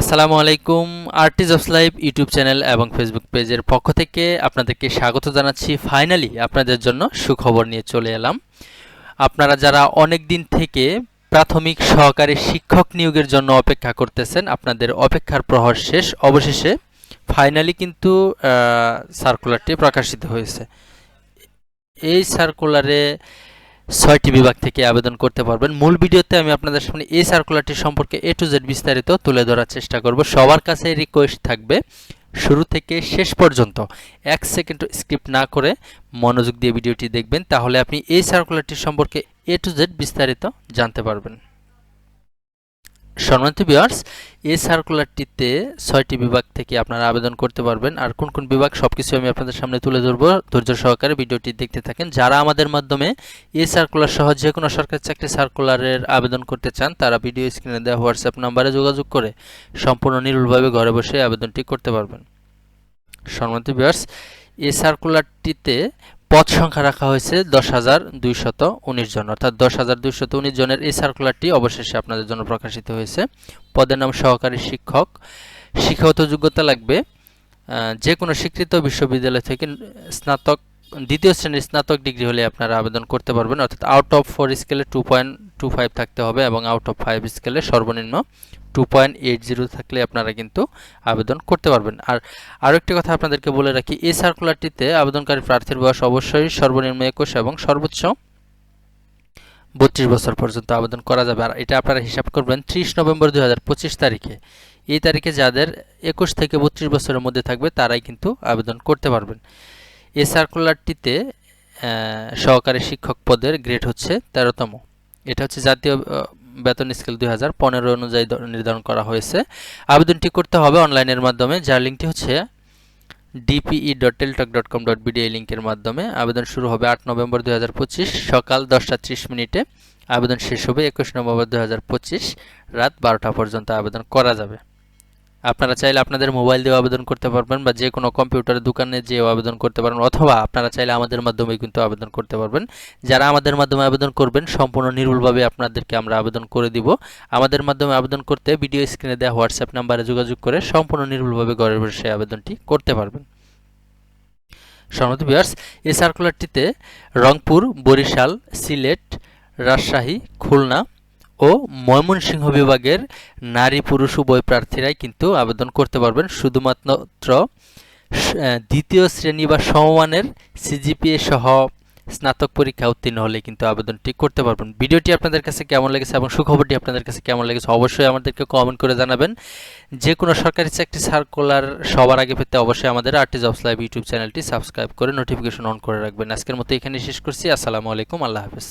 আসসালামু আলাইকুম আর্টিজ অফ লাইফ ইউটিউব চ্যানেল এবং ফেসবুক পেজের পক্ষ থেকে আপনাদেরকে স্বাগত জানাচ্ছি। ফাইনালি আপনাদের জন্য সুখবর নিয়ে চলে এলাম। আপনারা যারা অনেক দিন থেকে প্রাথমিক সহকারী শিক্ষক নিয়োগের জন্য অপেক্ষা করতেছেন, আপনাদের অপেক্ষার প্রহর শেষ। অবশেষে ফাইনালি কিন্তু সার্কুলারটি প্রকাশিত হয়েছে। এই সার্কুলারে ছয়টি বিভাগ থেকে আবেদন করতে পারবেন। মূল ভিডিওতে আমি আপনাদের সামনে এই সার্কুলারটি সম্পর্কে এ টু জেড বিস্তারিত তুলে ধরার চেষ্টা করব। সবার কাছে রিকোয়েস্ট থাকবে, শুরু থেকে শেষ পর্যন্ত এক সেকেন্ড স্ক্রিপ্ট না করে মনোযোগ দিয়ে ভিডিওটি দেখবেন, তাহলে আপনি এই সার্কুলারটি সম্পর্কে এ টু জেড বিস্তারিত জানতে পারবেন। সম্মানিত বিয়ার্স এই সার্কুলারটিতে ছয়টি বিভাগ থেকে আপনারা আবেদন করতে পারবেন। আর কোন কোন বিভাগ সবকিছু আমি আপনাদের সামনে তুলে ধরবো। ধৈর্য সহকারে ভিডিওটি দেখতে থাকেন। যারা আমাদের মাধ্যমে এই সার্কুলার সহ যে কোনো সরকারি চাকরি সার্কুলারের আবেদন করতে চান, তারা ভিডিও স্ক্রিনে দেওয়া হোয়াটসঅ্যাপ নাম্বারে যোগাযোগ করে সম্পূর্ণ নির্ভুলভাবে ঘরে বসে আবেদনটি করতে পারবেন। সম্মানিত বিয়ার্স এই সার্কুলারটিতে পদ সংখ্যা রাখা হয়েছে দশ হাজার দুইশত উনিশ জন, অর্থাৎ দশ হাজার দুইশত উনিশ জনের এই সার্কুলারটি অবশেষে আপনাদের জন্য প্রকাশিত হয়েছে। পদের নাম সহকারী শিক্ষক। শিক্ষাগত যোগ্যতা লাগবে যে কোনো স্বীকৃত বিশ্ববিদ্যালয় থেকে স্নাতক দ্বিতীয় শ্রেণির স্নাতক ডিগ্রি হলে আপনারা আবেদন করতে পারবেন। অর্থাৎ আউট অফ ফোর স্কেলে টু পয়েন্ট টু ফাইভ থাকতে হবে এবং আউট অফ ফাইভ স্কেলে সর্বনিম্ন টু পয়েন্ট এইট জিরো থাকলে আপনারা কিন্তু আবেদন করতে পারবেন। আর আরও একটি কথা আপনাদেরকে বলে রাখি, এই সার্কুলারটিতে আবেদনকারী প্রার্থীর বয়স অবশ্যই সর্বনিম্ন একুশ এবং সর্বোচ্চ বত্রিশ বছর পর্যন্ত আবেদন করা যাবে। আর এটা আপনারা হিসাব করবেন ত্রিশ নভেম্বর দুই হাজার পঁচিশ তারিখে। এই তারিখে যাদের একুশ থেকে বত্রিশ বছরের মধ্যে থাকবে, তারাই কিন্তু আবেদন করতে পারবেন। এই সার্কুলারটিতে সহকারী শিক্ষক পদের গ্রেড হচ্ছে তেরোতম। এটা হচ্ছে জাতীয় বেতন স্কেল দুই হাজার পনেরো অনুযায়ী নির্ধারণ করা হয়েছে। আবেদনটি করতে হবে অনলাইনের মাধ্যমে, যার লিঙ্কটি হচ্ছে DPE dot Teletalk dot com dot BD এই লিঙ্কের মাধ্যমে। আবেদন শুরু হবে আট নভেম্বর দুই হাজার পঁচিশ সকাল দশটা ত্রিশ মিনিটে। আবেদন শেষ হবে একুশ নভেম্বর দুই হাজার পঁচিশ রাত বারোটা পর্যন্ত আবেদন করা যাবে। আপনারা চাইলে আপনাদের মোবাইল দিয়েও আবেদন করতে পারবেন বা যে কোনো কম্পিউটারের দোকানে যেও আবেদন করতে পারেন অথবা আপনারা চাইলে আমাদের মাধ্যমে কিন্তু আবেদন করতে পারবেন। যারা আমাদের মাধ্যমে আবেদন করবেন, সম্পূর্ণ নির্ভুলভাবে আপনাদেরকে আমরা আবেদন করে দিব। আমাদের মাধ্যমে আবেদন করতে ভিডিও স্ক্রিনে দেওয়া হোয়াটসঅ্যাপ নাম্বারে যোগাযোগ করে সম্পূর্ণ নির্ভুলভাবে ঘরে বসে আবেদনটি করতে পারবেন। সম্মত বিয়ার্স এই সার্কুলারটিতে রংপুর, বরিশাল, সিলেট, রাজশাহী, খুলনা ও ময়মনসিংহ বিভাগের নারী, পুরুষ, উভয় প্রার্থীরাই কিন্তু আবেদন করতে পারবেন। শুধুমাত্র দ্বিতীয় শ্রেণি বা সমমানের সিজিপিএ সহ স্নাতক পরীক্ষা উত্তীর্ণ হলে কিন্তু আবেদনটি করতে পারবেন। ভিডিওটি আপনাদের কাছে কেমন লেগেছে এবং সুখবরটি আপনাদের কাছে কেমন লেগেছে অবশ্যই আমাদেরকে কমেন্ট করে জানাবেন। যে কোনো সরকারি চাকরি সার্কুলার সবার আগে পেতে অবশ্যই আমাদের আর্টি জবস লাইভ ইউটিউব চ্যানেলটি সাবস্ক্রাইব করে নোটিফিকেশন অন করে রাখবেন। আজকের মতো এখানে শেষ করছি। আসসালামু আলাইকুম। আল্লাহ হাফেজ।